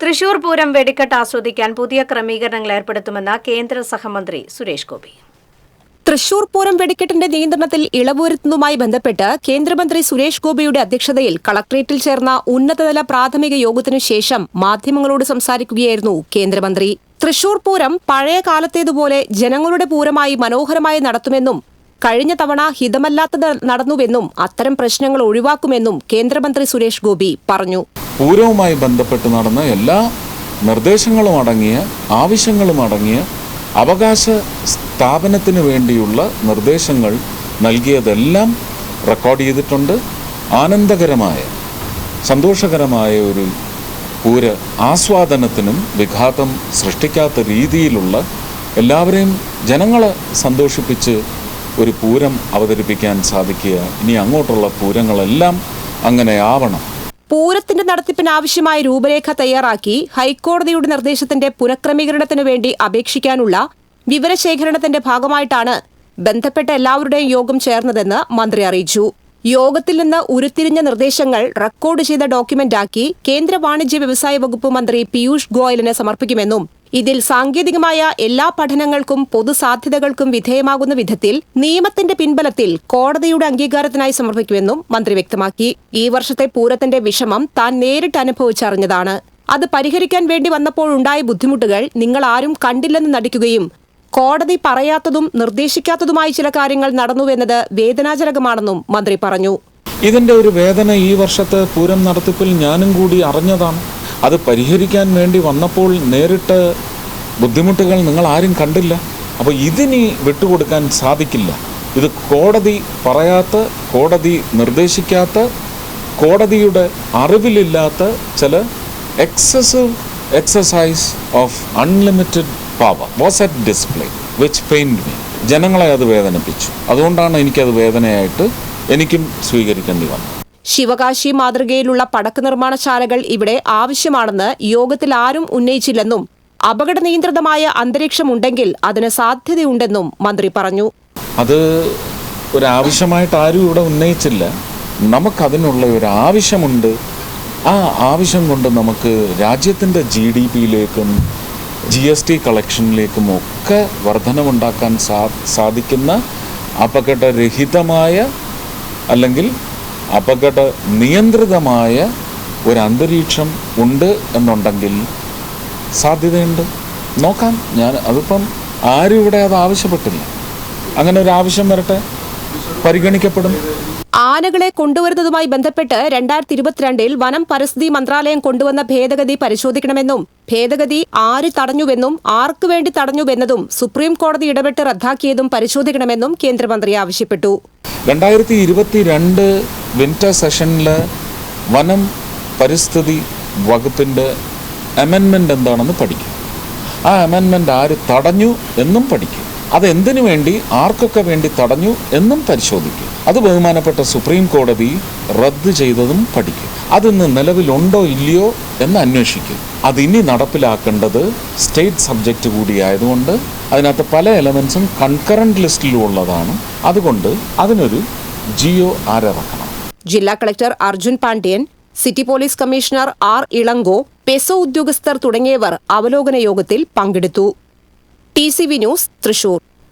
തൃശൂർ പൂരം വെടിക്കെട്ട് ആസ്വദിക്കാൻ പുതിയ ക്രമീകരണങ്ങൾ ഏർപ്പെടുത്തുമെന്ന് കേന്ദ്ര സഹമന്ത്രി സുരേഷ് ഗോപി. തൃശൂർ പൂരം വെടിക്കെട്ടിന്റെ നിയന്ത്രണത്തിൽ ഇളവ് വരുത്തുന്നതുമായി ബന്ധപ്പെട്ട് കേന്ദ്രമന്ത്രി സുരേഷ് ഗോപിയുടെ അധ്യക്ഷതയിൽ കളക്ട്രേറ്റിൽ ചേർന്ന ഉന്നതതല പ്രാഥമിക യോഗത്തിനു ശേഷം മാധ്യമങ്ങളോട് സംസാരിക്കുകയായിരുന്നു കേന്ദ്രമന്ത്രി. തൃശൂർ പൂരം പഴയ കാലത്തേതുപോലെ ജനങ്ങളുടെ പൂരമായി മനോഹരമായി നടത്തുമെന്നും കഴിഞ്ഞ തവണ ഹിതമല്ലാത്തത് നടന്നുവെന്നും അത്തരം പ്രശ്നങ്ങൾ ഒഴിവാക്കുമെന്നും കേന്ദ്രമന്ത്രി സുരേഷ് ഗോപി പറഞ്ഞു. പൂരവുമായി ബന്ധപ്പെട്ട് നടന്ന എല്ലാ നിർദ്ദേശങ്ങളും അടങ്ങിയ ആവശ്യങ്ങളും അടങ്ങിയ അവകാശ സ്ഥാപനത്തിന് വേണ്ടിയുള്ള നിർദ്ദേശങ്ങൾ നൽകിയതെല്ലാം റെക്കോർഡ് ചെയ്തിട്ടുണ്ട്. ആനന്ദകരമായ സന്തോഷകരമായ ഒരു പൂര ആസ്വാദനത്തിനും വിഘാതം സൃഷ്ടിക്കാത്ത രീതിയിലുള്ള എല്ലാവരെയും ജനങ്ങളെ സന്തോഷിപ്പിച്ച് ഒരു പൂരം അവതരിപ്പിക്കാൻ സാധിക്കുക. ഇനി അങ്ങോട്ടുള്ള പൂരങ്ങളെല്ലാം അങ്ങനെ ആവണം. പൂരത്തിന്റെ നടത്തിപ്പിന് ആവശ്യമായ രൂപരേഖ തയ്യാറാക്കി ഹൈക്കോടതിയുടെ നിർദ്ദേശത്തിന്റെ പുനഃക്രമീകരണത്തിനു വേണ്ടി അപേക്ഷിക്കാനുള്ള വിവരശേഖരണത്തിന്റെ ഭാഗമായിട്ടാണ് ബന്ധപ്പെട്ട എല്ലാവരുടെയും യോഗം ചേർന്നതെന്ന് മന്ത്രി അറിയിച്ചു. യോഗത്തിൽ നിന്ന് ഉരുത്തിരിഞ്ഞ നിർദ്ദേശങ്ങൾ റെക്കോർഡ് ചെയ്ത ഡോക്യുമെന്റാക്കി കേന്ദ്ര വാണിജ്യ വ്യവസായ വകുപ്പ് മന്ത്രി പീയൂഷ് ഗോയലിന് സമർപ്പിക്കുമെന്നും ഇതിൽ സാങ്കേതികമായ എല്ലാ പഠനങ്ങൾക്കും പൊതുസാധ്യതകൾക്കും വിധേയമാകുന്ന വിധത്തിൽ നിയമത്തിന്റെ പിൻബലത്തിൽ കോടതിയുടെ അംഗീകാരത്തിനായി സമർപ്പിക്കുമെന്നും മന്ത്രി വ്യക്തമാക്കി. ഈ വർഷത്തെ പൂരത്തിന്റെ വിഷമം താൻ നേരിട്ട് അനുഭവിച്ചറിഞ്ഞതാണ്. അത് പരിഹരിക്കാൻ വേണ്ടി വന്നപ്പോഴുണ്ടായ ബുദ്ധിമുട്ടുകൾ നിങ്ങൾ ആരും കണ്ടില്ലെന്ന് നടിക്കുകയും കോടതി പറയാത്തതും നിർദ്ദേശിക്കാത്തതുമായി ചില കാര്യങ്ങൾ നടന്നുവെന്നത് വേദനാജനകമാണെന്നും മന്ത്രി പറഞ്ഞു. ഇതിന്റെ ഒരു വേദന ഈ വർഷത്തെ പൂരം നടത്തിപ്പിൽ ഞാനും കൂടി അറിഞ്ഞതാണ്. അത് പരിഹരിക്കാൻ വേണ്ടി വന്നപ്പോൾ നേരിട്ട് ബുദ്ധിമുട്ടുകൾ നിങ്ങൾ ആരും കണ്ടില്ല. അപ്പോൾ ഇതിനി വിട്ടുകൊടുക്കാൻ സാധിക്കില്ല. ഇത് കോടതി പറയാത്ത കോടതി നിർദ്ദേശിക്കാത്ത കോടതിയുടെ അറിവിലില്ലാത്ത ചില excessive exercise of unlimited power was at display which pained me ജനങ്ങളെ അത് വേദനിപ്പിച്ചു. അതുകൊണ്ടാണ് എനിക്കത് വേദനയായിട്ട് എനിക്കും സ്വീകരിക്കേണ്ടി വന്നത്. ശിവകാശി മാതൃകയിലുള്ള പടക്ക് നിർമ്മാണശാലകൾ ഇവിടെ ആവശ്യമാണെന്ന് യോഗത്തിൽ ആരും ഉന്നയിച്ചില്ലെന്നും അപകട നിയന്ത്രിതമായ അന്തരീക്ഷമുണ്ടെങ്കിൽ അതിന് സാധ്യതയുണ്ടെന്നും മന്ത്രി പറഞ്ഞു. അത് ഒരാവശ്യമായിട്ട് ആരും ഇവിടെ ഉന്നയിച്ചില്ല. നമുക്കതിനുള്ള ഒരു ആവശ്യമുണ്ട്. ആ ആവശ്യം കൊണ്ട് നമുക്ക് രാജ്യത്തിന്റെ ജി ഡി പിയിലേക്കും ജി എസ് ടി കളക്ഷനിലേക്കും ഒക്കെ വർധനമുണ്ടാക്കാൻ സാ സാധിക്കുന്ന അപകടരഹിതമായ അല്ലെങ്കിൽ അപകട നിയന്ത്രിതമായ ഒരു അന്തരീക്ഷം ഉണ്ട് എന്നുണ്ടെങ്കിൽ സാധ്യതയുണ്ട്. നോക്കാം ഞാൻ അതിപ്പം ആരും ഇവിടെ അത് ആവശ്യപ്പെട്ടില്ല. അങ്ങനെ ഒരു ആവശ്യം വരട്ടെ? പരിഗണിക്കപ്പെടും. ആനകളെ കൊണ്ടുവരുന്നതുമായി ബന്ധപ്പെട്ട് രണ്ടായിരത്തി ഇരുപത്തിരണ്ടിൽ വനം പരിസ്ഥിതി മന്ത്രാലയം കൊണ്ടുവന്ന ഭേദഗതി പരിശോധിക്കണമെന്നും ഭേദഗതി ആര് തടഞ്ഞുവെന്നും ആർക്കു വേണ്ടി തടഞ്ഞുവെന്നതും സുപ്രീം കോടതി ഇടപെട്ട് റദ്ദാക്കിയതും പരിശോധിക്കണമെന്നും കേന്ദ്രമന്ത്രി ആവശ്യപ്പെട്ടു. രണ്ടായിരത്തി ഇരുപത്തി രണ്ട് വിന്റർ സെഷനിൽ വനം പരിസ്ഥിതി വകുപ്പിന്റെ അമെൻമെന്റ് എന്താണെന്ന് പഠിക്കും. ആ അമെൻമെന്റ് ആര് തടഞ്ഞു എന്നും പഠിക്കും. അതെന്തിനു വേണ്ടി ആർക്കൊക്കെ വേണ്ടി തടഞ്ഞു എന്നും പരിശോധിക്കും. അത് ബഹുമാനപ്പെട്ട സുപ്രീം കോടതി റദ്ദ് ചെയ്തതും പഠിക്കും. അതിന്ന് നിലവിലുണ്ടോ ഇല്ലയോ എന്ന് അന്വേഷിക്കും. അതിനി നടപ്പിലാക്കേണ്ടത് സ്റ്റേറ്റ് സബ്ജക്റ്റ് കൂടിയായതുകൊണ്ട് അതിനകത്ത് പല എലമെൻസും കൺകറന്റ് ലിസ്റ്റിലും ഉള്ളതാണ്. അതുകൊണ്ട് അതിനൊരു ജിയോ ആരിറക്കണം ജില്ലാ collector Arjun Pandian city police commissioner R Ilango PESO ഉദ്യോഗസ്ഥർ തുടങ്ങിയവർ അവലോകന യോഗത്തിൽ പങ്കെടുത്തു. T C V news Thrissur.